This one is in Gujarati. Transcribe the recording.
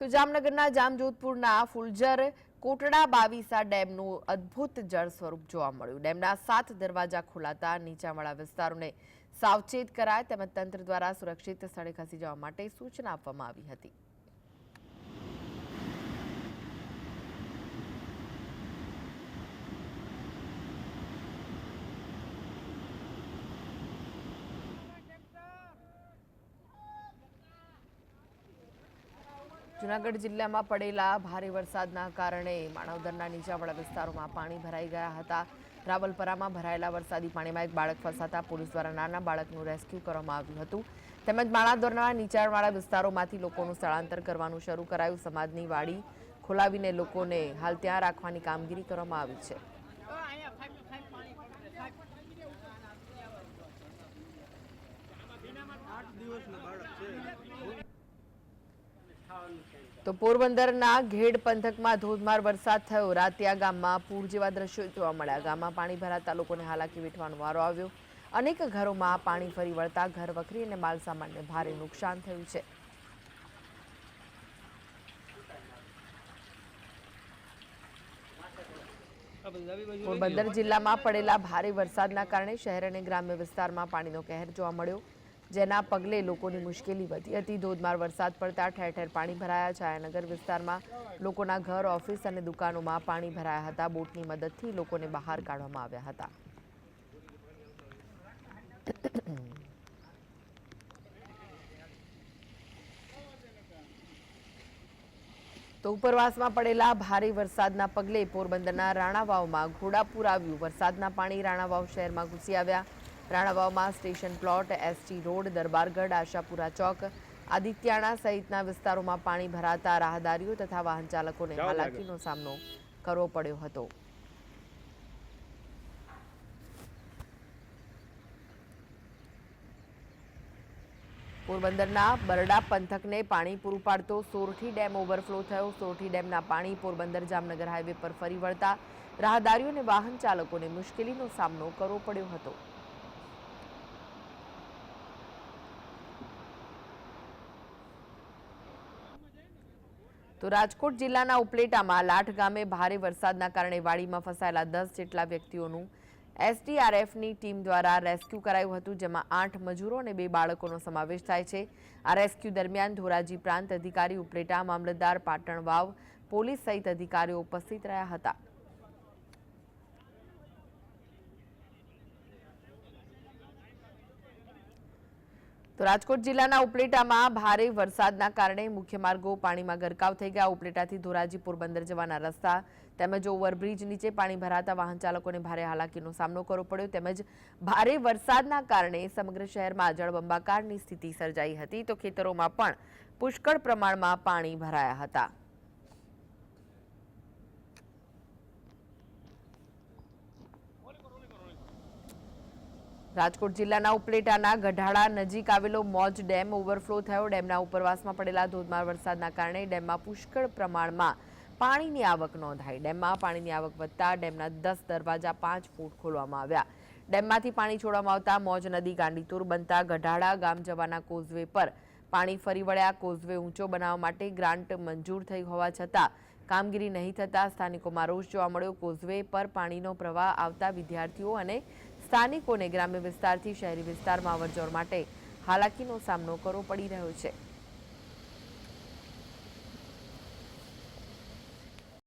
તો જામનગરના જામજોધપુરના ફુલજર કોટડા બાવીસા ડેમનું અદ્ભુત જળ સ્વરૂપ જોવા મળ્યું. ડેમના સાત દરવાજા ખોલાતા નીચાણવાળા વિસ્તારોને સાવચેત કરાય તેમજ તંત્ર દ્વારા સુરક્ષિત સ્થળે ખસી જવા માટે સૂચના આપવામાં આવી હતી. જૂનાગઢ જિલ્લામાં પડેલા ભારે વરસાદના કારણે માનવદરના નીચાવાળા વિસ્તારોમાં પાણી ભરાઈ ગયા હતા. રાવલપરામાં ભરાયેલા વરસાદી પાણીમાં એક બાળક ફસાતા પોલીસ દ્વારા નાના બાળકનું રેસ્ક્યુ કરવામાં આવ્યું હતું. તેમજ માણાદરના નીચાણવાળા વિસ્તારોમાંથી લોકોનું સ્થળાંતર કરવાનું શરૂ કરાયું. સમાજની વાડી ખોલાવીને લોકોને હાલ ત્યાં રાખવાની કામગીરી કરવામાં આવી છે. તો પોરબંદરના ઘેડ પંથકમાં ધોધમાર વરસાદ થયો. રાતિયા ગામમાં પૂર જેવા દ્રશ્યો જોવા મળ્યા. ગામમાં પાણી ભરાતા લોકોને હાલાકી વેઠવાનો વારો આવ્યો. અનેક ઘરોમાં પાણી ફરી વળતા ઘર વખરી અને માલસામાનને ભારે નુકસાન થયું છે. પોરબંદર જિલ્લામાં પડેલા ભારે વરસાદના કારણે શહેર અને ગ્રામ્ય વિસ્તારમાં પાણીનો કહેર જોવા મળ્યો. જેના પગલે લોકોની મુશ્કેલી વધી હતી. ધોધમાર વરસાદ પડતા ઠેર ઠેર પાણી ભરાયા. છાયાનગર વિસ્તારમાં લોકોના ઘર, ઓફિસ અને દુકાનોમાં પાણી ભરાયા હતા. બોટની મદદથી લોકોને બહાર કાઢવામાં આવ્યા હતા. તો ઉપરવાસમાં પડેલા ભારે વરસાદના પગલે પોરબંદરના રાણાવાવમાં ઘોડાપુર આવ્યું. વરસાદના પાણી રાણાવાવ શહેરમાં ઘૂસી આવ્યા. રાણાવાવમાં station plot ST road Darbargadh Ashapura ચોક આદિત્યાણા સહિતના વિસ્તારોમાં પાણી ભરાતા રાહદારીઓ તથા વાહન ચાલકોને હાલાકીનો સામનો કરવો પડ્યો હતો. પોરબંદરના બરડા પંથકને પાણી પૂરું પાડતો સોરઠી ડેમ ઓવરફ્લો થયો. સોરઠી ડેમના પાણી પોરબંદર જામનગર હાઈવે પર ફરી વળતા રાહદારીઓ અને વાહન ચાલકોને મુશ્કેલીનો સામનો કરવો પડ્યો હતો. તો રાજકોટ જિલ્લાના ઉપલેટામાં લાઠ ગામે ભારે વરસાદના કારણે વાડીમાં ફસાયેલા દસ જેટલા વ્યક્તિઓનું એસડીઆરએફની ટીમ દ્વારા રેસ્ક્યુ કરાયું હતું, જેમાં આઠ મજૂરો અને બે બાળકોનો સમાવેશ થાય છે. આ રેસ્ક્યુ દરમિયાન ધોરાજી પ્રાંત અધિકારી ઉપલેટા, મામલતદાર પાટણ વાવ, પોલીસ સહિત અધિકારીઓ ઉપસ્થિત રહ્યા હતા. તો રાજકોટ જિલ્લાના ઉપલેટામાં ભારે વરસાદના કારણે મુખ્ય માર્ગો પાણીમાં ગરકાવ થઈ ગયા. ઉપલેટાથી ધોરાજી પોરબંદર જવાના રસ્તા તેમજ ઓવરબ્રિજ નીચે પાણી ભરાતા વાહન ચાલકોને ભારે હાલાકીનો સામનો કરવો પડ્યો તેમજ ભારે વરસાદના કારણે સમગ્ર શહેરમાં જળબંબાકારની સ્થિતિ સર્જાઈ હતી. તો ખેતરોમાં પણ પુષ્કળ પ્રમાણમાં પાણી ભરાયા હતા. રાજકોટ જિલ્લાના ઉપલેટાના ગઢાળા નજીક આવેલો મોજ ડેમ ઓવરફ્લો થયો. ડેમના ઉપરવાસમાં પડેલા ધોધમાર વરસાદના કારણે ડેમમાં પુષ્કળ પ્રમાણમાં પાણીની આવક નોંધાઈ. ડેમમાં પાણીની આવક વધતા ડેમના દસ દરવાજા પાંચ ફૂટ ખોલવામાં આવ્યા. ડેમમાંથી પાણી છોડવામાં આવતા મોજ નદી ગાંડીતુર બનતા ગઢાળા ગામ જવાના કોઝવે પર પાણી ફરી વળ્યા. કોઝવે ઊંચો બનાવવા માટે ગ્રાન્ટ મંજૂર થઈ હોવા છતાં કામગીરી નહીં થતાં સ્થાનિકોમાં રોષ જોવા મળ્યો. કોઝવે પર પાણીનો પ્રવાહ આવતા વિદ્યાર્થીઓ અને સ્થાનિકોને ગ્રામ્ય વિસ્તારથી શહેરી વિસ્તારમાં અવરજવર માટે હાલાકીનો સામનો કરવો પડી રહ્યો છે.